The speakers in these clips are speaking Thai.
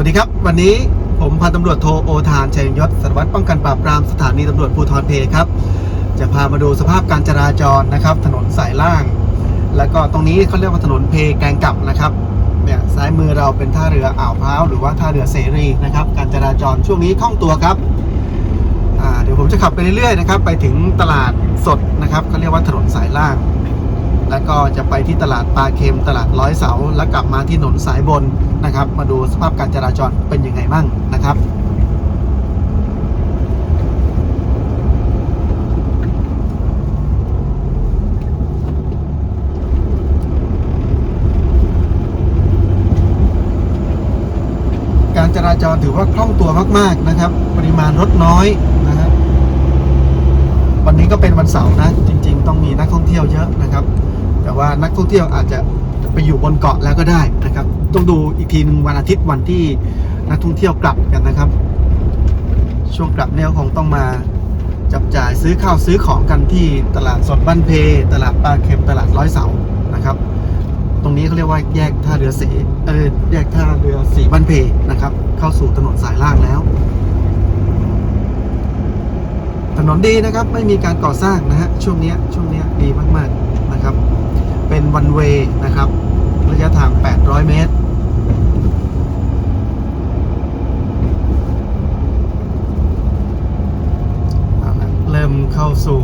วัสดีครับ วันนี้ผมพันตำรวจโทโอทานชัยยศสารวัตรป้องกันปราบปรามสถานีตำรวจภูธรเพครับ จะพามาดูสภาพการจราจรนะครับ ถนนสายล่าง แล้วก็ตรงนี้เขาเรียกว่าถนนเพแกงกลับนะครับเนี่ยซ้ายมือเราเป็นท่าเรืออ่าวพร้าวหรือว่าท่าเรือเสรีนะครับ การจราจรช่วงนี้คล่องตัวครับเดี๋ยวผมจะขับไปเรื่อยๆนะครับ ไปถึงตลาดสดนะครับเขาเรียกว่าถนนสายล่าง ก็จะไปที่ตลาดปลาเค็มตลาดร้อยเสา แล้วกลับมาที่ถนนสายบนนะครับ มาดูสภาพการจราจรเป็นยังไงบ้างนะครับการจราจรถือว่าคล่องตัวมาก ๆ นะครับ ปริมาณรถน้อยนะครับ วันนี้ก็เป็นวันเสาร์นะ จริง ๆ ต้องมีนักท่องเที่ยวเยอะนะครับ แต่ว่านักท่องเที่ยวอาจจะไปอยู่บนเกาะแล้วก็ได้นะครับ ต้องดูอีกทีหนึงวันอาทิตย์วันที่นักท่องเที่ยวกลับกันนะครับ ช่วงกลับเนี่ยคงต้องมาจับจ่ายซื้อข้าวซื้อของกันที่ตลาดสดบ้านเพ ตลาดปลาเค็มตลาดร้อยเสานะครับ ตรงนี้เขาเรียกว่าแยกท่าเรือเสเออแยกท่าเรือสีบ้านเพนะครับ เข้าสู่ถนนสายล่างแล้ว ถนนดีนะครับไม่มีการก่อสร้างนะฮะช่วงนี้ช่วงนี้ดีมากๆนะครับ เป็นวันเวย์นะครับ ระยะทาง 800 เมตรเอาเริ่มเข้าสู่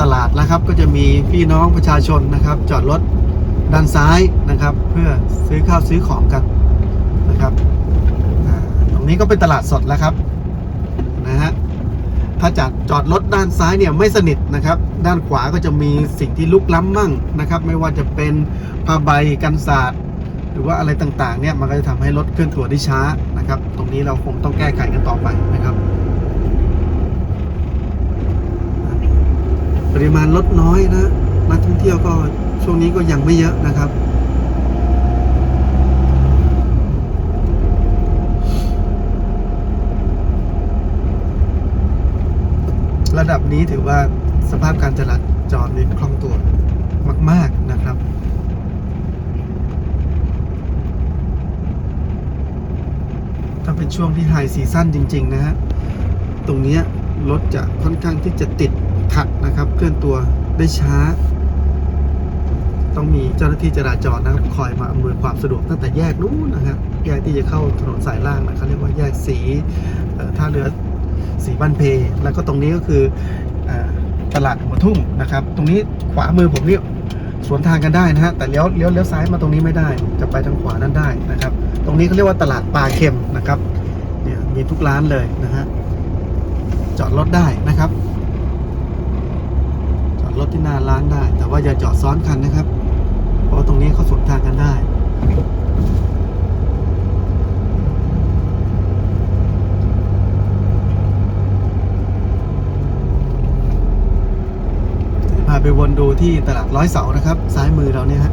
ตลาดแล้วครับ ก็จะมีพี่น้องประชาชนนะครับ จอดรถด้านซ้ายนะครับ เพื่อซื้อข้าวซื้อของกันนะครับ ตรงนี้ก็เป็นตลาดสดแล้วครับ ถ้าจัดจอดรถด้านซ้ายเนี่ยไม่สนิทนะครับ ด้านขวาก็จะมีสิ่งที่ลุกล้ำมั่งนะครับ ไม่ว่าจะเป็นผ้าใบกันศาสตร์หรือว่าอะไรต่างๆเนี่ยมันก็จะทำให้รถเคลื่อนตัวได้ช้านะครับ ตรงนี้เราคงต้องแก้ไขกันต่อไปนะครับ ปริมาณรถน้อยนะนักท่องเที่ยวก็ช่วงนี้ก็ยังไม่เยอะนะครับ ระดับนี้ถือว่าสภาพการจราจรนี่คล่องตัวมาก ๆนะครับถ้าเป็นช่วงที่ไฮซีซั่นจริง ๆ นะฮะ ตรงนี้รถจะค่อนข้างที่จะติดขัดนะครับ เคลื่อนตัวได้ช้า ต้องมีเจ้าหน้าที่จราจรนะครับ คอยมาอำนวยความสะดวกตั้งแต่แยกนู้นนะครับแยกที่จะเข้าถนนสายล่างนะเขาเรียกว่าแยกสีท่าเรือ สีบ้านเพ แล้วก็ตรงนี้ก็คืออตลาดหัวทุ่งนะครับ ตรงนี้ขวามือผมนี่สวนทางกันได้นะฮะ แต่เลี้ยวเลี้ยวเลี้ยวซ้ายมาตรงนี้ไม่ได้ จะไปทางขวานั่นได้นะครับ ตรงนี้เขาเรียกว่าตลาดปลาเค็มนะครับ เนี่ยมีทุกร้านเลยนะฮะ จอดรถได้นะครับ จอดรถที่หน้าร้านได้ แต่ว่าอย่าจอดซ้อนคันนะครับ เพราะตรงนี้เขาสวนทางกันได้ ไปวนดูที่ตลาดร้อยเสานะครับ ซ้ายมือเราเนี่ยฮะ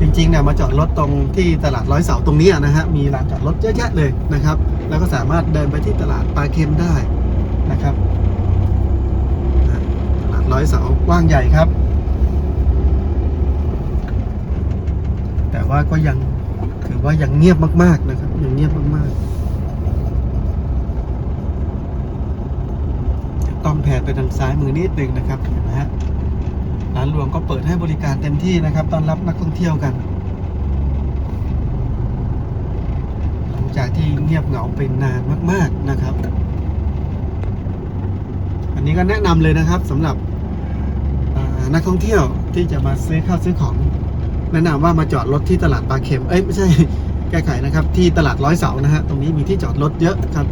จริงๆเนี่ยมาจอดรถตรงที่ตลาดร้อยเสาตรงนี้นะฮะมีลานจอดรถเยอะแยะเลยนะครับ แล้วก็สามารถเดินไปที่ตลาดปลาเค็มได้นะครับตลาดร้อยเสากว้างใหญ่ครับ แต่ว่าก็ยังถือว่ายังเงียบมากๆนะครับยังเงียบมากๆ องแผนไปทางซ้ายมือนิดนึงนะครับเห็นไหมฮะร้านรวงก็เปิดให้บริการเต็มที่นะครับต้อนรับนักท่องเที่ยวกัน หลังจากที่เงียบเหงาเป็นนานมาก ๆนะครับ อันนี้ก็แนะนำเลยนะครับสำหรับนักท่องเที่ยวที่จะมาซื้อข้าวซื้อของ แนะนำว่ามาจอดรถที่ตลาดปลาเค็มเอ้ยไม่ใช่แก้ไขนะครับ ที่ตลาดร้อยเสานะฮะตรงนี้มีที่จอดรถเยอะครับ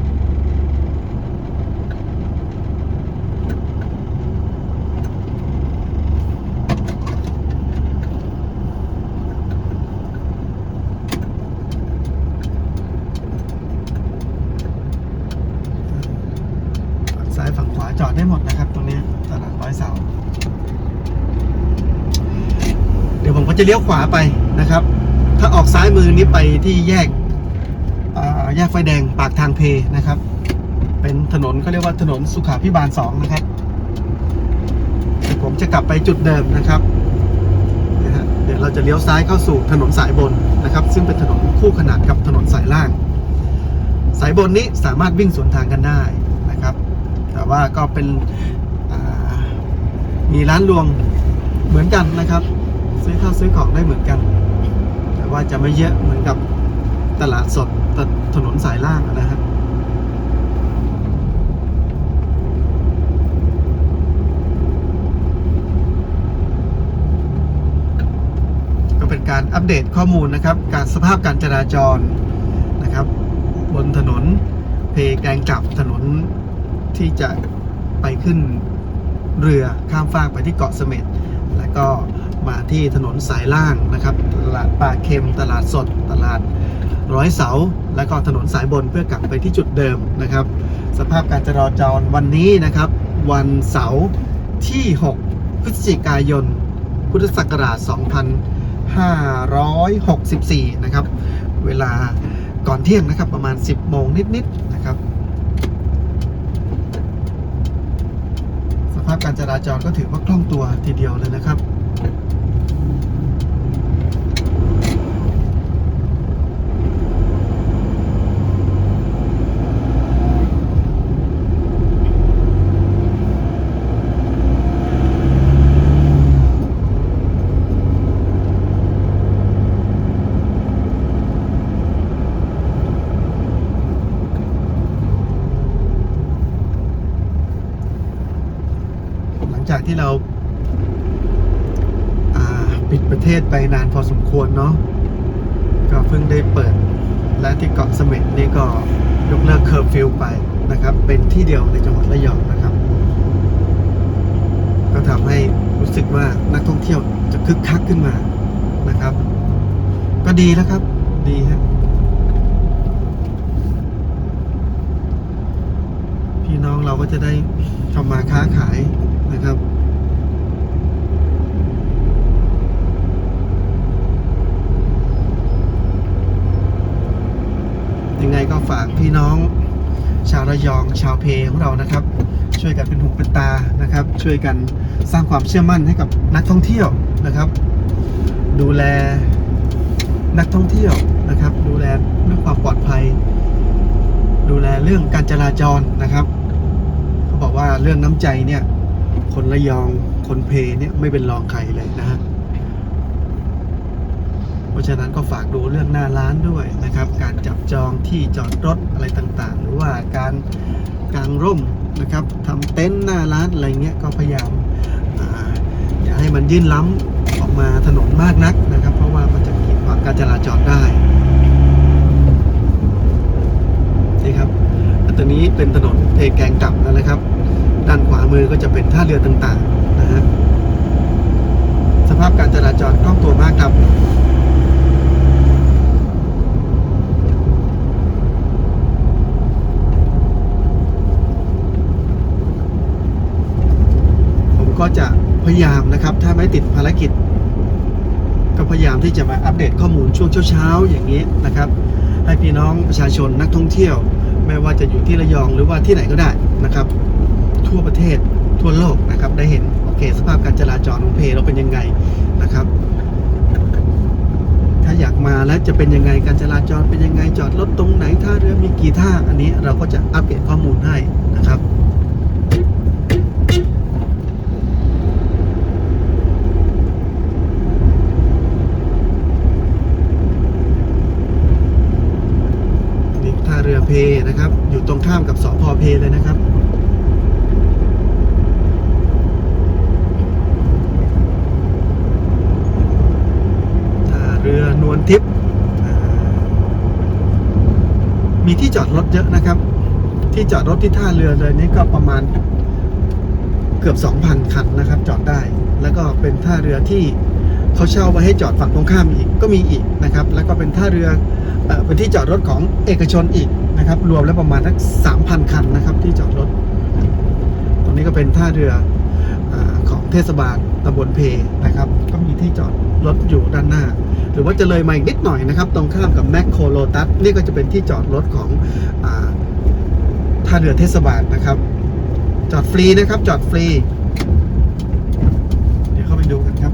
ฝั่งขวาจอดได้หมดนะครับ ตรงนี้ตลาดร้อยเสาเดี๋ยวผมก็จะเลี้ยวขวาไปนะครับ ถ้าออกซ้ายมือนี้ไปที่แยกอ่าแยกไฟแดงปากทางเพนะครับ เป็นถนนเขาเรียกว่าถนนสุขาพิบาลสองนะครับเดี๋ยวผมจะกลับไปจุดเดิมนะครับนะฮะเดี๋ยวเราจะเลี้ยวซ้ายเข้าสู่ถนนสายบนนะครับ ซึ่งเป็นถนนคู่ขนานกับถนนสายล่าง สายบนนี้สามารถวิ่งสวนทางกันได้ แต่ว่าก็เป็นมีร้านรวงเหมือนกันนะครับ ซื้อข้าวซื้อของได้เหมือนกัน แต่ว่าจะไม่เยอะเหมือนกับตลาดสดถนนสายล่างนะครับก็เป็นการอัปเดตข้อมูลนะครับ การสภาพการจราจรนะครับ บนถนนเพแกงจับถนน ที่จะไปขึ้นเรือข้ามฟากไปที่เกาะเสม็ดแล้วก็มาที่ถนนสายล่างนะครับ ตลาดปลาเค็ม ตลาดสด ตลาดร้อยเสา แล้วก็ถนนสายบนเพื่อกลับไปที่จุดเดิมนะครับ สภาพการจราจรวันนี้นะครับ วันเสาร์ที่ 6 พฤศจิกายน พุทธศักราช 2564 นะครับ เวลาก่อนเที่ยงนะครับประมาณ 10 โมงนิดๆนะครับ ส ภาพการจราจรก็ถือว่าคล่องตัวทีเดียวเลยนะครับ หลังจากที่เราอ่าปิดประเทศ ไปนานพอสมควรเนาะก็เพิ่งได้เปิดและที่เกาะเสม็ดนี่ก็ยกเลิกเคอร์ฟิวไปนะครับ เป็นที่เดียวในจังหวัดระยองนะครับ ก็ทำให้รู้สึกว่านักท่องเที่ยวจะคึกคักขึ้นมานะครับ ก็ดีแล้วครับ ดีครับพี่น้องเราก็จะได้ทำมาค้าขายนะครับ ยังไงก็ ฝากพี่น้อง ชาวระยองชาวเพของเรานะครับ ช่วยกันเป็นหูเป็นตานะครับ ช่วยกันสร้างความเชื่อมั่นให้กับนักท่องเที่ยวนะครับ ดูแลนักท่องเที่ยวนะครับ ดูแลเรื่องความปลอดภัย ดูแลเรื่องการจราจรนะครับเขาบอกว่าเรื่องน้ำใจเนี่ยคนระยองคนเพเนี่ยไม่เป็นรองใครเลยนะฮะ เพราะฉะนั้นก็ฝากดูเรื่องหน้าร้านด้วยนะครับ การจับจองที่จอดรถอะไรต่างๆ หรือว่าการกางร่มนะครับทำเต็นท์หน้าร้านอะไรเงี้ยก็พยายามออย่าให้มันยื่นล้ำออกมาถนนมากนักนะครับ เพราะว่ามันจะกีดขวางการจราจรได้นี่ครับอันตัวนี้เป็นถนนเพแกงกลับแล้วนะครับ ด้านขวามือก็จะเป็นท่าเรือต่างๆนะฮะสภาพการจราจรคล่องตัวมากครับ ก็จะพยายามนะครับ ถ้าไม่ติดภารกิจ ก็พยายามที่จะมาอัปเดตข้อมูลช่วงเช้าๆอย่างนี้นะครับ ให้พี่น้องประชาชนนักท่องเที่ยว ไม่ว่าจะอยู่ที่ระยองหรือว่าที่ไหนก็ได้นะครับ ทั่วประเทศทั่วโลกนะครับ ได้เห็นโอเค สภาพการจราจรของเพเราเป็นยังไงนะครับ ถ้าอยากมาแล้วจะเป็นยังไงการจราจรเป็นยังไงจอดรถตรงไหนท่าเรือมีกี่ท่าอันนี้เราก็จะอัปเดตข้อมูลให้นะครับ นี่ท่า เพนะครับ อยู่ตรงข้ามกับสพเพเลยนะครับเรือนวลทิพย์มีที่จอดรถเยอะนะครับ ที่จอดรถที่ท่าเรือเลยนี่ก็ประมาณเกือบ 2,000 คันนะครับ จอดได้ แล้วก็เป็นท่าเรือที่เขาเช่าไว้ให้จอดฝั่งตรงข้ามอีกก็มีอีกนะครับ แล้วก็เป็นท่าเรือเป็นที่จอดรถของเอกชนอีก นะครับ รวมแล้วประมาณสัก3,000คันนะครับ ที่จอดรถ ตรงนี้ก็เป็นท่าเรืออของเทศบาลตำบลเพนะครับ ก็มีที่จอดรถอยู่ด้านหน้า หรือว่าจะเลยมาอีกนิดหน่อยนะครับ ตรงข้ามกับแมคโครโลตัสนี่ก็จะเป็นที่จอดรถของอท่าเรือเทศบาลนะครับ จอดฟรีนะครับ จอดฟรีเดี๋ยวเข้าไปดูกันครับ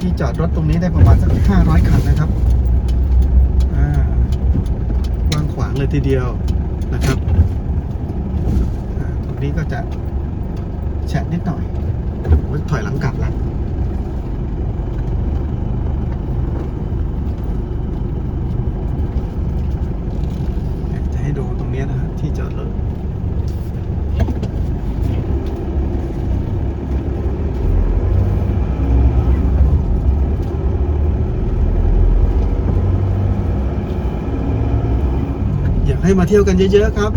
ที่จอดรถตรงนี้ได้ประมาณสัก500คันนะครับอ่างเลยทีเดียวนะครับตรงนี้ก็จะแฉะนิดหน่อยโอ้ยถอยหลังกลับแล้วจะให้ดูตรงนี้นะฮะที่จอดรถ อยาก ให้มาเที่ยวกันเยอะๆครับ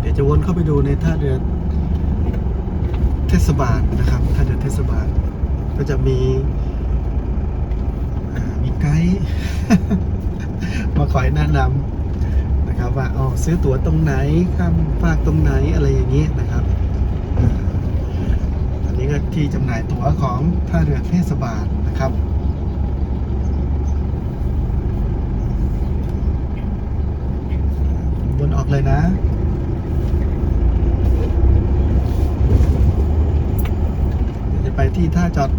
เดี๋ยวจะวนเข้าไปดูในท่าเรือ ทศบาลนะครับท่าเรือเทศบาล ก็จะมีมีไกด์มาคอยแนะนำนะครับว่าอ๋อซื้อตั๋วตรงไหนข้ามภาคตรงไหนอะไรอย่างนี้นะครับอันนี้ก็ที่จำหน่ายตั๋วของท่าเรือเทศบาลนะครับวนออกเลยนะ เดี๋ยวจะ ไปที่ท่าจอด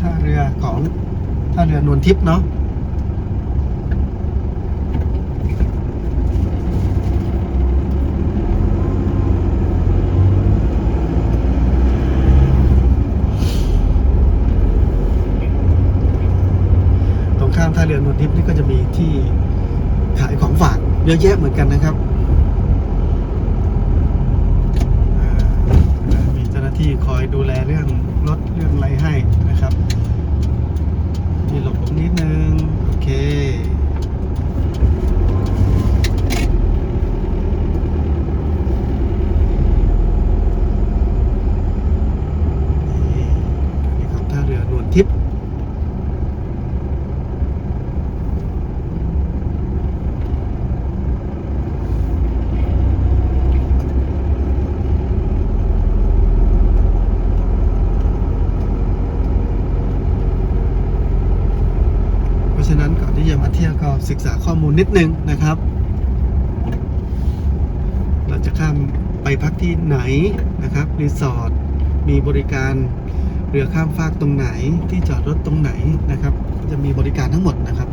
ท่าเรือของท่าเรือนวลทิพย์เนาะตรงข้ามท่าเรือนวลทิพย์นี่ก็จะมีที่ขายของฝากเยอะแยะเหมือนกันนะครับ มีเจ้าหน้าที่คอยดูแลเรื่อง ให้นะครับนี่หลบตรงนิดนึง โอเค นี่นี่ครับท่าเรือนวลทิพย์ เพราะฉะนั้นก่อนที่จะมา เที่ยวก็ศึกษาข้อมูลนิดนึงนะครับ เราจะข้ามไปพักที่ไหนนะครับรีสอร์ทมีบริการเรือข้ามฟากตรงไหนที่จอดรถตรงไหนนะครับ จะมีบริการทั้งหมดนะครับ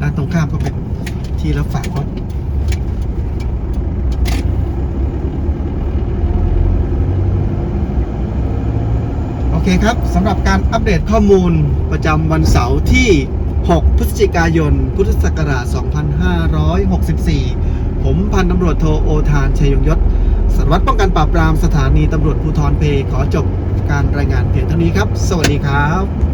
ด้านตรงข้ามก็เป็นที่รับฝากรถโอเคครับสำหรับการอัปเดตข้อมูลประจำวันเสาร์ที่ 6 พฤศจิกายน พุทธศักราช 2564 ผมพันตำรวจโทโอทานชัยยงยศสารวัตรป้องกันปราบปรามสถานีตำรวจภูธรเพขอจบการรายงานเพียงเท่านี้ครับ สวัสดีครับ